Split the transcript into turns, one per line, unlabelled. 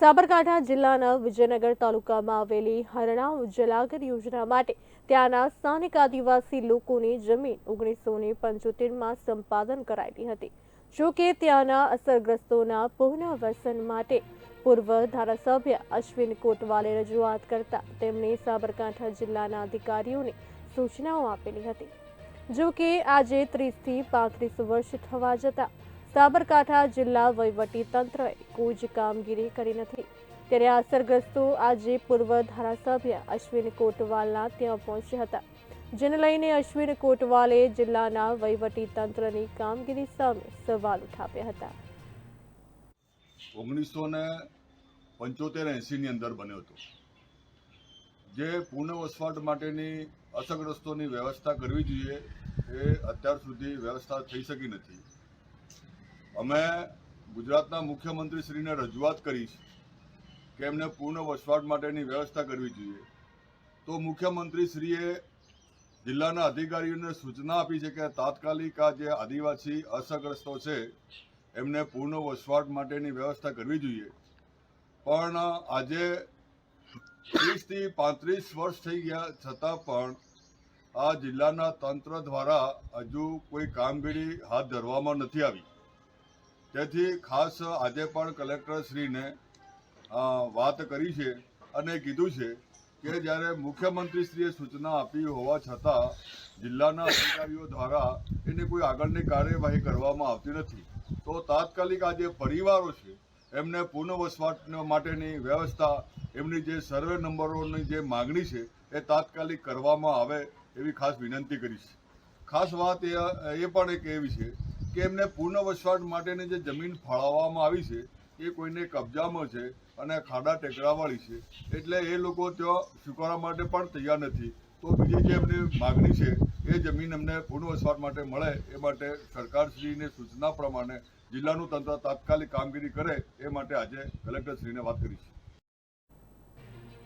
સાબરકાંઠા જિલ્લાના વિજયનગર તાલુકામાં આવેલી હરણા જલાગર યોજના માટે ત્યાંના સ્થાનિક આદિવાસી લોકોની જમીન ઓગણીસો ને પંચોતેરમાં સંપાદન કરાયેલી હતી. જો ત્યાંના અસરગ્રસ્તોના પુનઃવસન માટે પૂર્વ ધારાસભ્ય અશ્વિન કોટવાલે રજૂઆત કરતા તેમણે સાબરકાંઠા જિલ્લાના અધિકારીઓને સૂચનાઓ આપેલી હતી. જો કે આજે ત્રીસથી પાંત્રીસ વર્ષ થવા જતાં સાબરકાંઠા જિલ્લા તંત્રએ કોઈ જ કામગીરી કરી નથી. ત્યારે અસરગ્રસ્તો આજે પૂર્વ ધારાસભ્ય અશ્વિન કોટવાલના ત્યાં પહોંચ્યા હતા, જેને લઈને અશ્વિન કોટવાલે જિલ્લાના તંત્રની કામગીરી સામે સવાલ ઉઠાવ્યા હતા.
ઓગણીસો ને પંચોતેર એંસીની અંદર બન્યો હતો, જે પુનઃવસવાટ માટેની અસરગ્રસ્તોની વ્યવસ્થા કરવી જોઈએ એ અત્યાર સુધી વ્યવસ્થા થઈ શકી નથી. અમે ગુજરાતના મુખ્યમંત્રીશ્રીને રજૂઆત કરી છે કે એમને પૂર્ણ વસવાટ માટેની વ્યવસ્થા કરવી જોઈએ. તો મુખ્યમંત્રીશ્રીએ જિલ્લાના અધિકારીઓને સૂચના આપી છે કે તાત્કાલિક આ જે આદિવાસી અસરગ્રસ્તો છે, એમને પૂર્ણ વસવાટ માટેની વ્યવસ્થા કરવી જોઈએ. પણ આજે ત્રીસથી પાંત્રીસ વર્ષ થઈ ગયા છતાં પણ આ જિલ્લાના તંત્ર દ્વારા હજુ કોઈ કામગીરી હાથ ધરવામાં નથી આવી. તેથી ખાસ આજે પણ કલેક્ટરશ્રીને વાત કરી છે અને કીધું છે કે જ્યારે મુખ્યમંત્રીશ્રીએ સૂચના આપી હોવા છતાં જિલ્લાના અધિકારીઓ દ્વારા એની કોઈ આગળની કાર્યવાહી કરવામાં આવતી નથી. તો તાત્કાલિક આ જે પરિવારો છે, એમને પુનઃવસવાટ માટેની વ્યવસ્થા, એમની જે સર્વે નંબરોની જે માગણી છે, એ તાત્કાલિક કરવામાં આવે એવી ખાસ વિનંતી કરી છે ખાસ વાત એ પણ એક એવી છે કે એમને પુનઃવસવાટ માટેની જે જમીન ફાળવવામાં આવી છે, એ કોઈને કબજામાં છે અને ખાડા ટેકરાવાળી છે. એટલે એ લોકો ત્યાં સ્વીકારવા માટે પણ તૈયાર નથી. તો બીજી જે એમની માગણી છે, એ જમીન એમને પુનઃવસવાટ માટે મળે, એ માટે સરકારશ્રીની સૂચના પ્રમાણે જિલ્લાનું તંત્ર તાત્કાલિક કામગીરી કરે, એ માટે આજે કલેક્ટરશ્રીને વાત કરી છે